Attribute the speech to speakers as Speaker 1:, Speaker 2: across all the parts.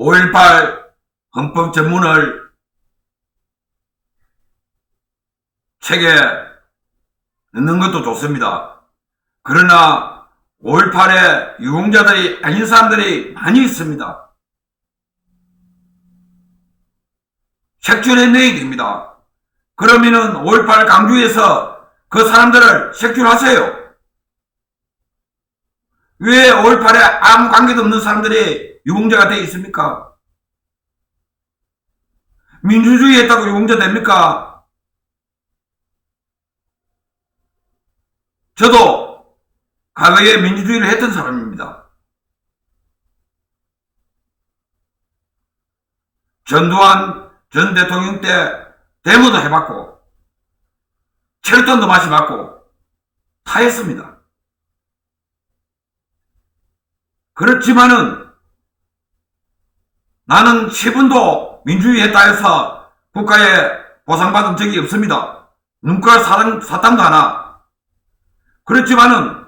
Speaker 1: 5.18 헌법 전문을 책에 넣는 것도 좋습니다. 그러나 5.18에 유공자들이 아닌 사람들이 많이 있습니다. 색출해 내야 됩니다. 그러면은 5.18 강주에서 그 사람들을 색출하세요. 왜 5.18에 아무 관계도 없는 사람들이 유공자가 되어 있습니까? 민주주의 했다고 유공자 됩니까? 저도 과거에 민주주의를 했던 사람입니다. 전두환 전 대통령 때 데모도 해봤고, 체류탄도 마셔봤고, 다 했습니다. 그렇지만은 나는 10분도 민주주의 했다 해서 국가에 보상받은 적이 없습니다. 눈가 사탕, 사탕도 하나. 그렇지만은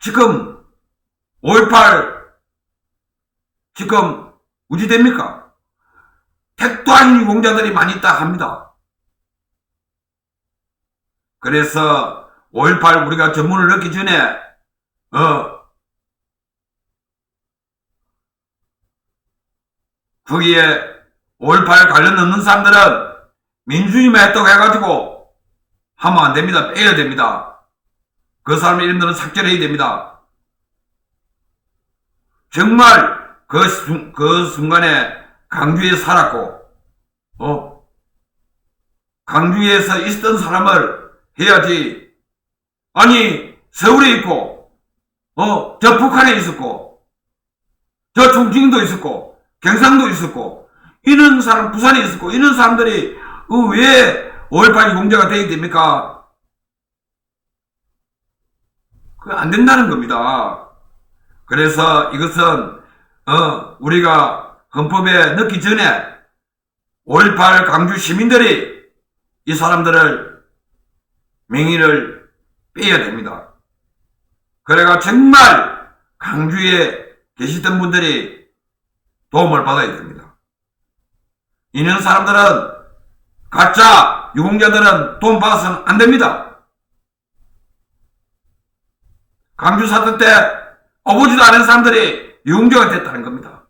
Speaker 1: 지금 5.18 지금 우지됩니까? 택도 아닌 유공자들이 많이 있다 합니다. 그래서 5.18 우리가 전문을 넣기 전에 어 거기에 5.18 관련 없는 사람들은 민주주의만 했다고 해가지고 하면 안 됩니다. 빼야 됩니다. 그 사람 이름들은 삭제해야 됩니다. 정말 그, 순- 그 순간에 강주에 살았고, 어, 강주에서 있었던 사람을 해야지. 아니, 서울에 있고, 어, 저 북한에 있었고, 저 중진도 있었고, 경상도 있었고, 이런 사람, 부산에 있었고, 이런 사람들이, 어, 왜5.18 공자가 되어야 됩니까? 그 안 된다는 겁니다. 그래서 이것은, 어, 우리가 헌법에 넣기 전에 5.18 강주 시민들이 이 사람들을 명의를 빼야 됩니다. 그래가 정말 강주에 계시던 분들이 도움을 받아야 됩니다. 이런 사람들은 가짜 유공자들은 돈 받아서는 안 됩니다. 강주 사태 때 어보지도 않은 사람들이 유공자가 됐다는 겁니다.